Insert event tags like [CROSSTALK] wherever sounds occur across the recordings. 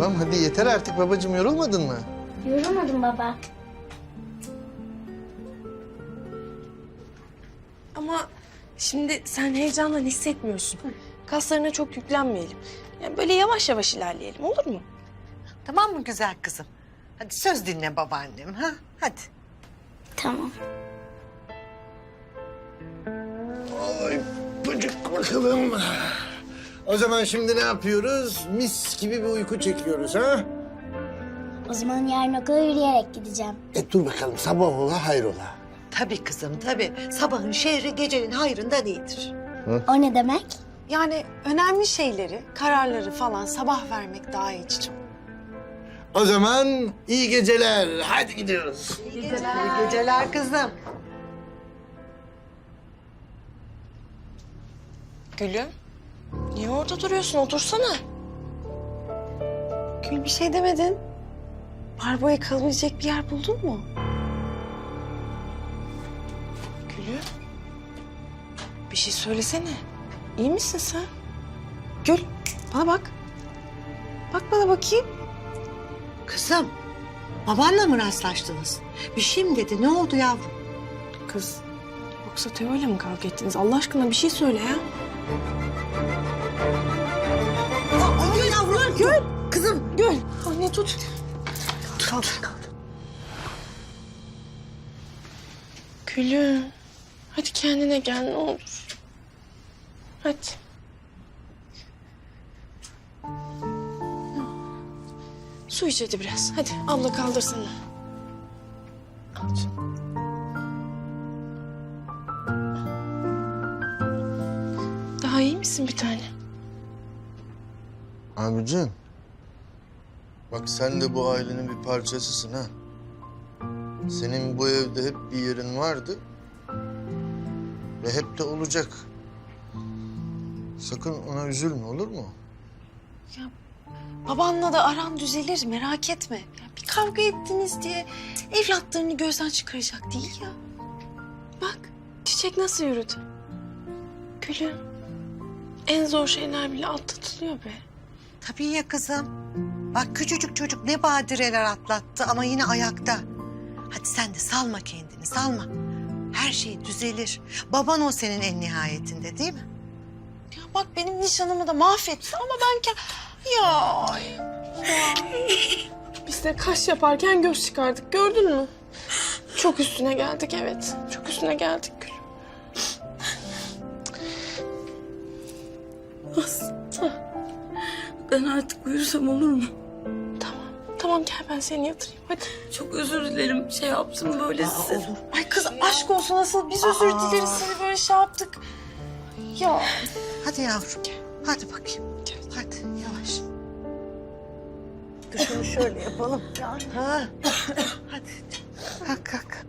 Tamam hadi yeter artık babacığım yorulmadın mı? Yorulmadım baba. Ama şimdi sen heyecandan hissetmiyorsun. Kaslarına çok yüklenmeyelim. Yani böyle yavaş yavaş ilerleyelim olur mu? Tamam mı güzel kızım? Hadi söz dinle babaannem ha? Hadi. Tamam. Ay bıcık bakalım. O zaman şimdi ne yapıyoruz? Mis gibi bir uyku çekiyoruz ha? O zaman yarın okula yürüyerek gideceğim. E dur bakalım sabah ola hayrola. Tabii kızım tabii. Sabahın şehri gecenin hayrından iyidir. O ne demek? Yani önemli şeyleri, kararları falan sabah vermek daha iyi Çiçek. O zaman iyi geceler. Hadi gidiyoruz. İyi geceler. İyi geceler kızım. Gülüm, niye orada duruyorsun? Otursana. Gül bir şey demedin. Barbo'ya kalabilecek bir yer buldun mu? Gülüm, bir şey söylesene. İyi misin sen? Gül, bana bak. Bak bana bakayım. Kızım, babanla mı rastlaştınız? Bir şey mi dedi? Ne oldu yavrum? Kız, yoksa Teo'yla mı kavga ettiniz? Allah aşkına bir şey söyle ya. Aa, Gül yavrum, Gül. Kızım. Gül, anne tut. Kaldır, kaldır. Gülüm, hadi kendine gel ne olur. Hadi. Su iç hadi biraz. Hadi abla kaldırsana. Al canım. Daha iyi misin bir tane? Abicim. Bak sen de bu ailenin bir parçasısın ha. Senin bu evde hep bir yerin vardı. Ve hep de olacak. Sakın ona üzülme olur mu? Babanla da aran düzelir merak etme. Ya bir kavga ettiniz diye evlatlarını gözden çıkaracak değil ya. Bak çiçek nasıl yürüdü. Gülüm en zor şeyler bile atlatılıyor be. Tabii ya kızım. Bak küçücük çocuk ne badireler atlattı ama yine ayakta. Hadi sen de salma kendini, salma. Her şey düzelir. Baban o senin en nihayetinde değil mi? Ya bak benim nişanımı da mahvetti ama ben ke... Ya. Biz de kaş yaparken göz çıkardık gördün mü? Çok üstüne geldik evet. Çok üstüne geldik Gülüm. Ben artık uyursam olur mu? Tamam. Tamam gel ben seni yatırayım hadi. Çok özür dilerim şey yaptım böyle size. olur. Ay kız aşk olsun nasıl biz özür Aa. dileriz seni böyle şey yaptık. Ya. Hadi yavrum. Hadi bakayım. Hadi yavaş. Dur şunu şöyle yapalım. Ha. Hadi. Kalk kalk.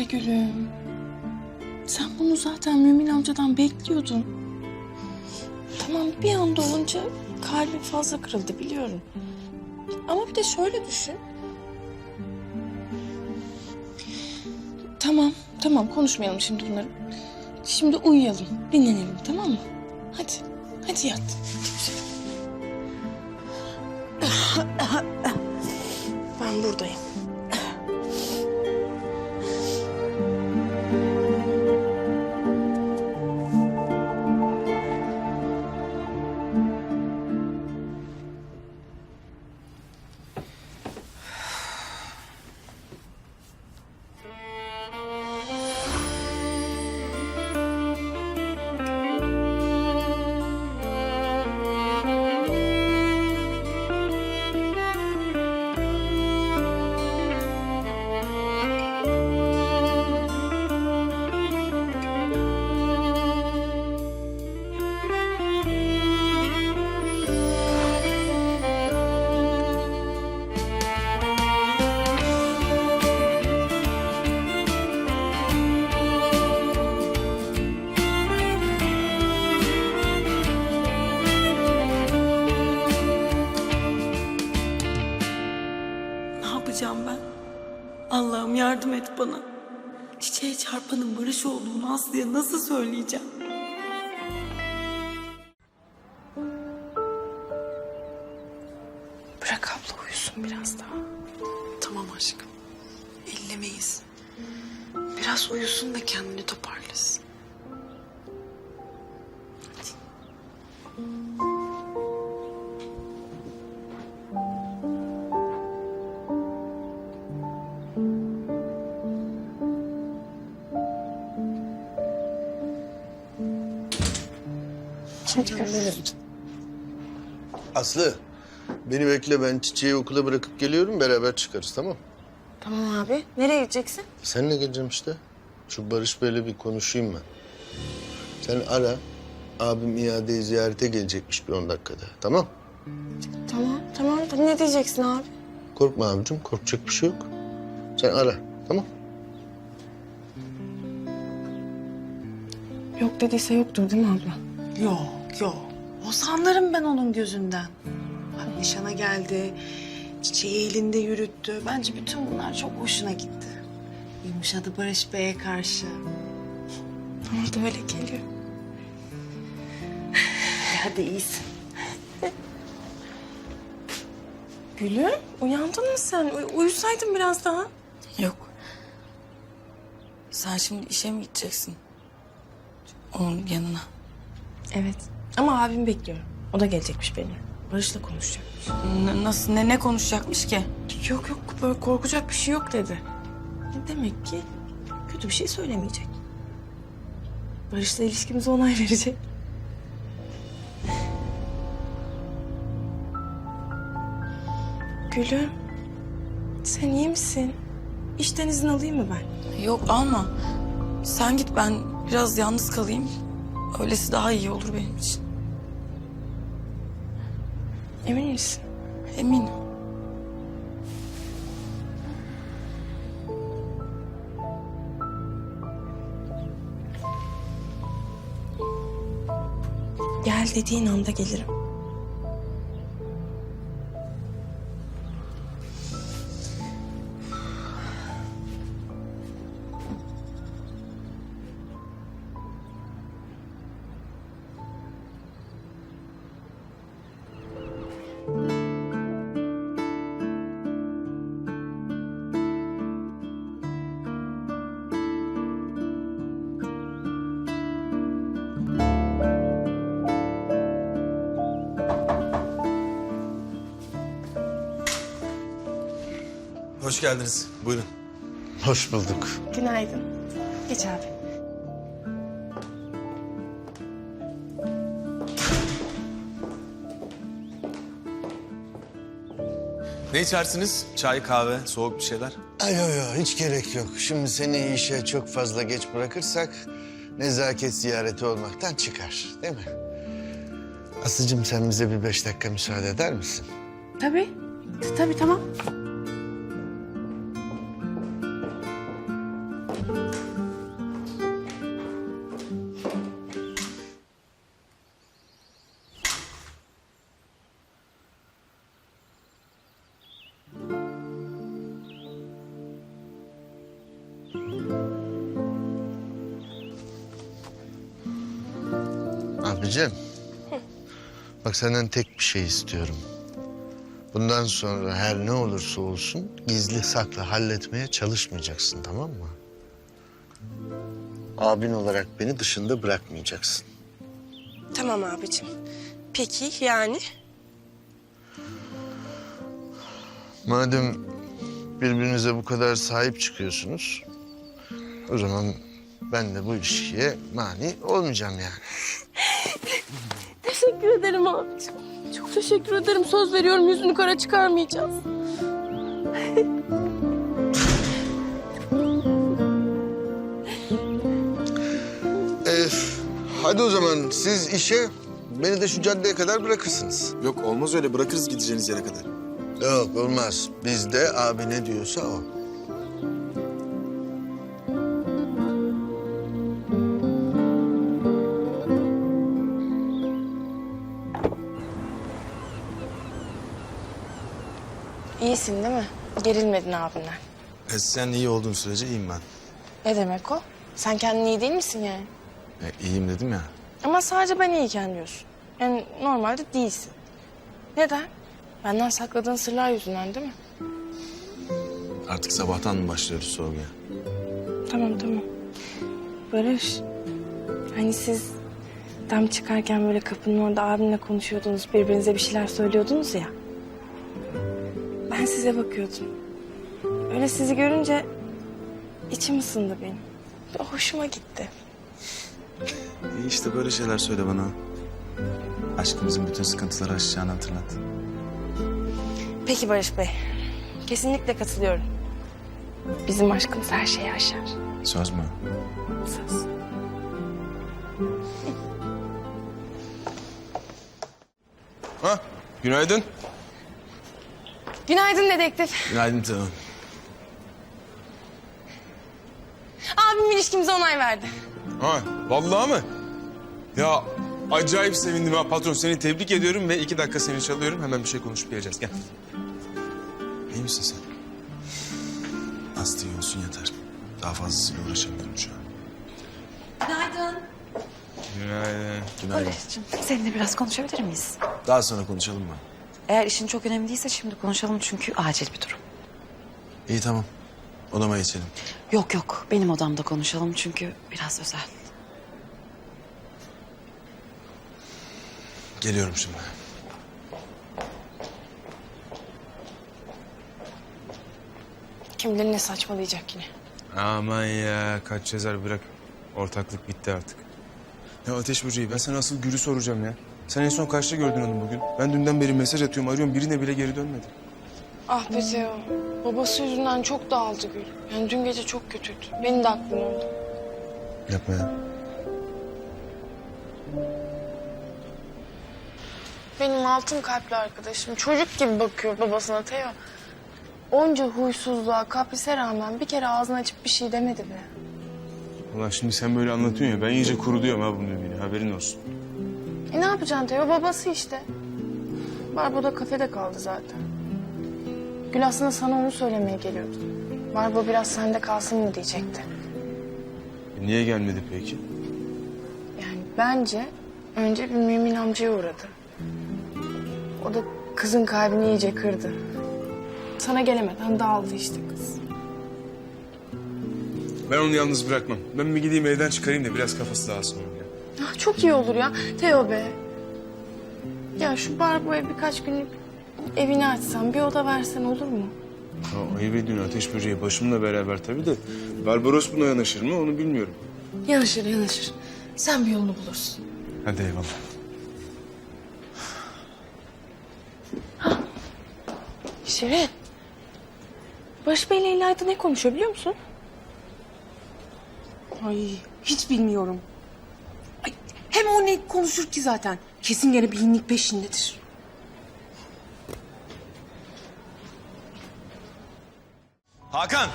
Be gülüm. Sen bunu zaten Mümin amcadan bekliyordun. Tamam bir anda olunca kalbim fazla kırıldı biliyorum. Ama bir de şöyle düşün. Tamam, tamam konuşmayalım şimdi bunları. Şimdi uyuyalım, dinlenelim tamam mı? Hadi, hadi yat. Bana. Çiçeğe çarpanın Barış olduğunu Aslı'ya nasıl söyleyeceğim? Aslı, beni bekle ben çiçeği okula bırakıp geliyorum beraber çıkarız tamam Tamam abi. Nereye gideceksin? Seninle geleceğim işte. Şu Barış Bey'le bir konuşayım ben. Sen ara. Abim iadeyi ziyarete gelecekmiş bir on dakikada. Tamam? Tamam, tamam. Ne diyeceksin abi? Korkma abicim. Korkacak bir şey yok. Sen ara. Tamam? Yok dediyse yoktur değil mi abla? Yok, yok. O sanırım ben onun gözünden. Bak nişana geldi, çiçeği elinde yürüttü. Bence bütün bunlar çok hoşuna gitti. Yumuşadı Barış Bey'e karşı. Bana da öyle geliyor. Hadi iyisin. Gülüm uyandın mı sen? Uy- uyusaydın biraz daha. Yok. Sen şimdi işe mi gideceksin? Onun yanına. Evet. Ama abim bekliyor. O da gelecekmiş benimle. Barış'la konuşacakmış. N- nasıl, ne, ne konuşacakmış ki? Yok yok böyle korkacak bir şey yok dedi. Demek ki kötü bir şey söylemeyecek. Barış'la ilişkimize onay verecek. Gülüm, sen iyi misin? İşten izin alayım mı ben? Yok alma. Sen git ben biraz yalnız kalayım. Öylesi daha iyi olur benim için. Emin misin? Eminim. Gel dediğin anda gelirim. Hoş geldiniz. Buyurun. Hoş bulduk. Günaydın. Geç abi. Ne içersiniz? Çay, kahve, soğuk bir şeyler? Ay yo yo hiç gerek yok. Şimdi seni işe çok fazla geç bırakırsak nezaket ziyareti olmaktan çıkar değil mi? Aslıcığım sen bize bir beş dakika müsaade eder misin? Tabii. Tabii tamam. Abicim. Bak senden tek bir şey istiyorum. Bundan sonra her ne olursa olsun gizli saklı halletmeye çalışmayacaksın tamam mı? Abin olarak beni dışında bırakmayacaksın. Tamam abicim. Peki yani? Madem birbirinize bu kadar sahip çıkıyorsunuz... ...o zaman ben de bu ilişkiye mani olmayacağım yani. Teşekkür ederim abicim. Çok teşekkür ederim. Söz veriyorum yüzünü kara çıkarmayacağız. [LAUGHS] Ee, hadi o zaman siz işe, beni de şu caddeye kadar bırakırsınız. Yok olmaz öyle. Bırakırız gideceğiniz yere kadar. Yok olmaz. Bizde abi ne diyorsa o. İyisin değil mi? Gerilmedin abinden. E, sen iyi olduğun sürece iyiyim ben. Ne demek o? Sen kendin iyi değil misin yani? E, iyiyim dedim ya. Ama sadece ben iyiyken diyorsun. Yani normalde değilsin. Neden? Benden sakladığın sırlar yüzünden değil mi? Artık sabahtan mı başlıyoruz sorguya? Tamam tamam. Barış. Hani siz tam çıkarken böyle kapının orada abimle konuşuyordunuz. Birbirinize bir şeyler söylüyordunuz ya. Size bakıyordum. Öyle sizi görünce içim ısındı benim. Hoşuma gitti. İyi işte böyle şeyler söyle bana. Aşkımızın bütün sıkıntıları aşacağını hatırlat. Peki Barış Bey. Kesinlikle katılıyorum. Bizim aşkımız her şeyi aşar. Söz mü? Söz. Ha, günaydın. Günaydın dedektif. Günaydın Teo. Abim ilişkimize onay verdi. Ha, vallahi mı? Ya acayip sevindim ha patron. Seni tebrik ediyorum ve iki dakika seni çalıyorum. Hemen bir şey konuşup geleceğiz. Gel. İyi misin sen? Aslı iyi olsun yeter. Daha fazlasıyla uğraşamıyorum şu an. Günaydın. Günaydın. Barış'cığım seninle biraz konuşabilir miyiz? Daha sonra konuşalım mı? Eğer işin çok önemli değilse şimdi konuşalım çünkü acil bir durum. İyi tamam. Odama geçelim. Yok yok benim odamda konuşalım çünkü biraz özel. Geliyorum şimdi. Kim bilir ne saçmalayacak yine. Aman ya kaç yazar bırak. Ortaklık bitti artık. Ya Ateş Böceği ben sana asıl Gül'ü soracağım ya. Sen en son kaçta gördün onu bugün? Ben dünden beri mesaj atıyorum arıyorum birine bile geri dönmedi. Ah be Teo. Babası yüzünden çok dağıldı Gül. Yani dün gece çok kötüydü. Benim de aklım oldu. Yapma ya. Benim altın kalpli arkadaşım çocuk gibi bakıyor babasına Teo. Onca huysuzluğa, kaprise rağmen bir kere ağzını açıp bir şey demedi bile. Ulan şimdi sen böyle anlatıyorsun ya ben iyice kuruluyorum ha bu mümini haberin olsun. E ne yapacaksın Teo? Babası işte. Barbo da kafede kaldı zaten. Gül aslında sana onu söylemeye geliyordu. Barbo biraz sende kalsın mı diyecekti. E, niye gelmedi peki? Yani bence önce bir Mümin amcaya uğradı. O da kızın kalbini iyice kırdı. Sana gelemeden dağıldı işte kız. Ben onu yalnız bırakmam. Ben bir gideyim evden çıkarayım da biraz kafası dağılsın. Ah, çok iyi olur ya. Teo be. Ya şu Barbo'ya birkaç günlük evini açsan, bir oda versen olur mu? Ya ayıp ediyorsun ateş böceği başımla beraber tabii de. Barbaros buna yanaşır mı onu bilmiyorum. Yanaşır, yanaşır. Sen bir yolunu bulursun. Hadi eyvallah. Şirin. Barış Bey ile İlayda ne konuşuyor biliyor musun? Ay hiç bilmiyorum. Hem o ne konuşur ki zaten. Kesin gene bir hinlik peşindedir. Hakan!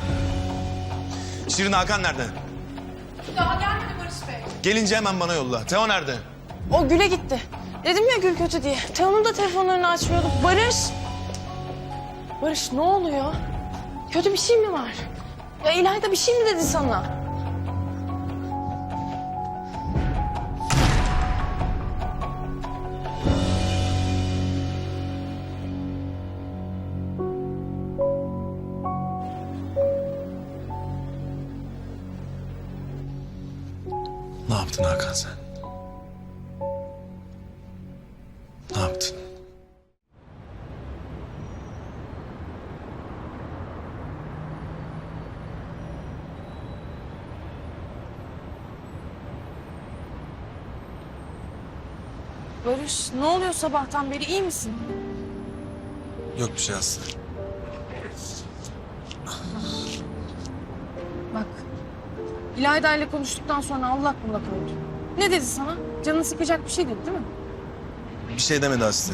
Şirin Hakan nerede? Daha gelmedi Barış Bey. Gelince hemen bana yolla. Teo nerede? O Gül'e gitti. Dedim ya Gül kötü diye. Teo'nun da telefonlarını açmıyordu. Barış! Barış ne oluyor? Kötü bir şey mi var? Ya İlayda bir şey mi dedi sana? Ne yaptın Hakan sen? Ne yaptın? Barış ne oluyor sabahtan beri iyi misin? Yok bir şey Aslı. İlayda ile konuştuktan sonra allak bullak oldu. Ne dedi sana? Canını sıkacak bir şey dedi değil mi? Bir şey demedi Aslı.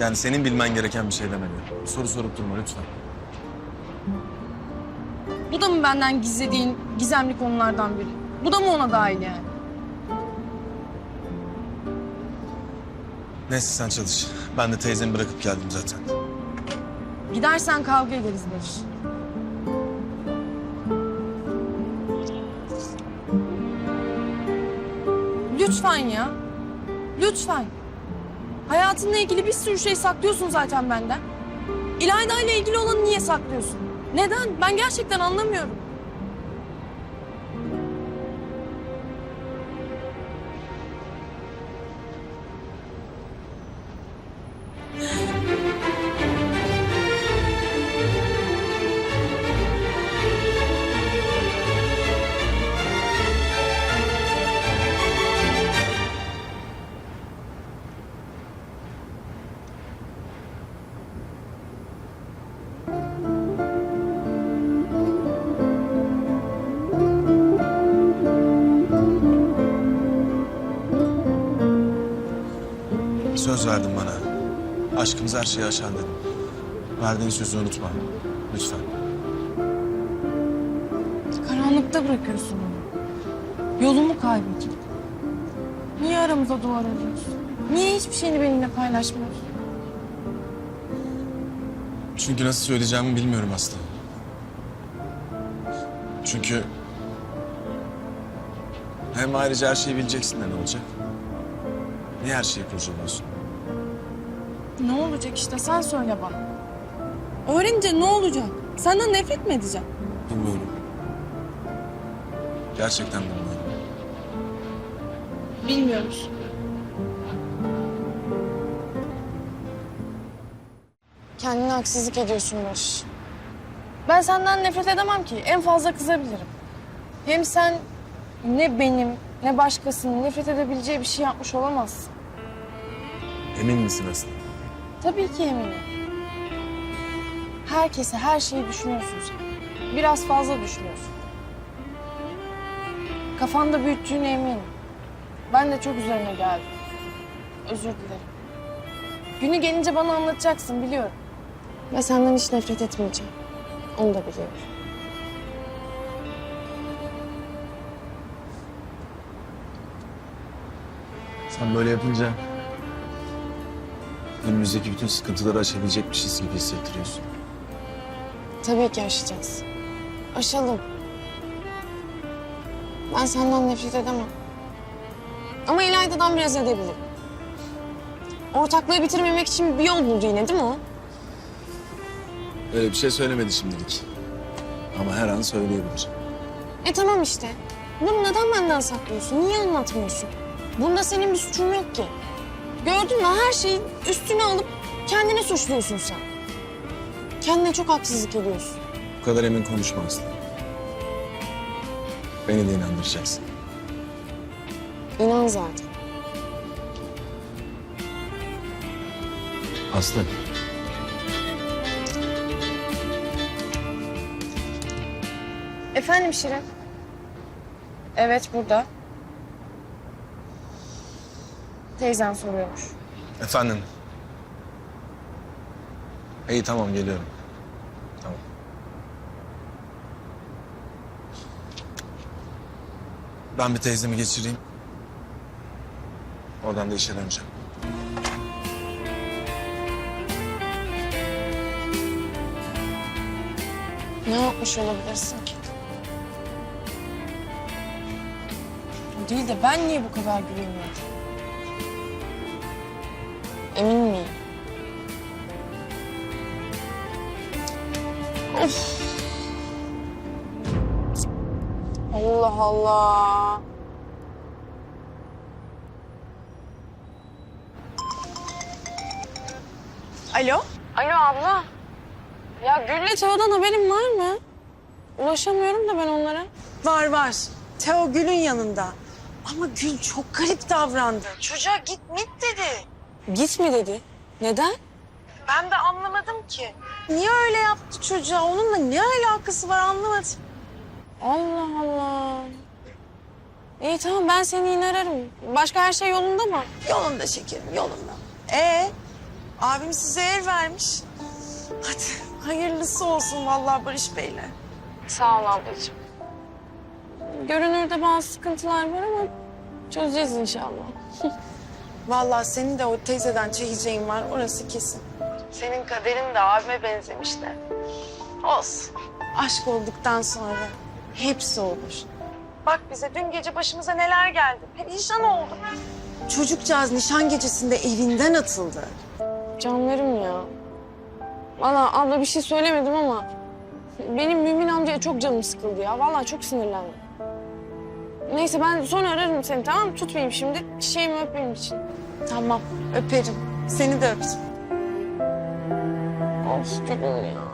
Yani senin bilmen gereken bir şey demedi. Soru sorup durma lütfen. Bu da mı benden gizlediğin gizemli konulardan biri? Bu da mı ona dahil yani? Neyse sen çalış. Ben de teyzemi bırakıp geldim zaten. Gidersen kavga ederiz Barış. Lütfen ya. Lütfen. Hayatınla ilgili bir sürü şey saklıyorsun zaten benden. İlayda ile ilgili olanı niye saklıyorsun? Neden? Ben gerçekten anlamıyorum. Aşkımız her şeyi aşar dedim. Verdiğin sözü unutma. Lütfen. Karanlıkta bırakıyorsun beni. Yolumu kaybettim. Niye aramıza duvar örüyorsun? Niye hiçbir şeyini benimle paylaşmıyorsun? Çünkü nasıl söyleyeceğimi bilmiyorum Aslı. Çünkü... Hem ayrıca her şeyi bileceksin de ne olacak? Niye her şeyi kurcalıyorsun? Ne olacak işte sen söyle bana. Öğrenince ne olacak? Senden nefret mi edeceğim? Bilmiyorum. Gerçekten bilmiyorum. Bilmiyoruz. Kendine haksızlık ediyorsun Barış. Ben senden nefret edemem ki. En fazla kızabilirim. Hem sen ne benim ne başkasının nefret edebileceği bir şey yapmış olamazsın. Emin misin Aslı? Tabii ki eminim. Herkese her şeyi düşünüyorsun sen. Biraz fazla düşünüyorsun. Kafanda büyüttüğüne eminim. Ben de çok üzerine geldim. Özür dilerim. Günü gelince bana anlatacaksın biliyorum. Ve senden hiç nefret etmeyeceğim. Onu da biliyorum. Sen böyle yapınca... Önümüzdeki bütün sıkıntıları aşabilecekmişiz gibi hissettiriyorsun. Tabii ki aşacağız. Aşalım. Ben senden nefret edemem. Ama İlayda'dan biraz edebilirim. Ortaklığı bitirmemek için bir yol buldu yine değil mi o? Öyle bir şey söylemedi şimdilik. Ama her an söyleyebilir. E tamam işte. Bunu neden benden saklıyorsun? Niye anlatmıyorsun? Bunda senin bir suçun yok ki. Gördün mü her şeyi üstüne alıp kendini suçluyorsun sen. Kendine çok haksızlık ediyorsun. Bu kadar emin konuşma Aslı. Beni de inandıracaksın. İnan zaten. Aslı. Efendim Şirin? Evet burada. Teyzen soruyormuş. Efendim. İyi tamam geliyorum. Tamam. Ben bir teyzemi geçireyim. Oradan da işe döneceğim. Ne yapmış olabilirsin ki? Değil de ben niye bu kadar güveniyorum? Of. Allah Allah. Alo? Alo abla. Ya Gül'le Teo'dan haberin var mı? Ulaşamıyorum da ben onlara. Var var. Teo Gül'ün yanında. Ama Gül çok garip davrandı. Çocuğa git mit dedi. Git mi dedi? Neden? Ben de anlamadım ki. Niye öyle yaptı çocuğa? Onunla ne alakası var anlamadım. Allah Allah. İyi tamam ben seni yine ararım. Başka her şey yolunda mı? Yolunda şekerim yolunda. Ee, abim size ev vermiş. Hadi hayırlısı olsun vallahi Barış Bey'le. Sağ ol ablacığım. Görünürde bazı sıkıntılar var ama çözeceğiz inşallah. [LAUGHS] Vallahi senin de o teyzeden çekeceğin var orası kesin. Senin kaderin de abime benzemiş de. Olsun. Aşk olduktan sonra hepsi olur. Bak bize dün gece başımıza neler geldi. Perişan olduk. Çocukcağız nişan gecesinde evinden atıldı. Canlarım ya. Valla abla bir şey söylemedim ama benim Mümin amcaya çok canım sıkıldı ya. Valla çok sinirlendim. Neyse ben sonra ararım seni tamam mı? Tutmayayım şimdi. Çiçeğimi öp benim için. Tamam öperim. Seni de öptüm. Of gülüm ya.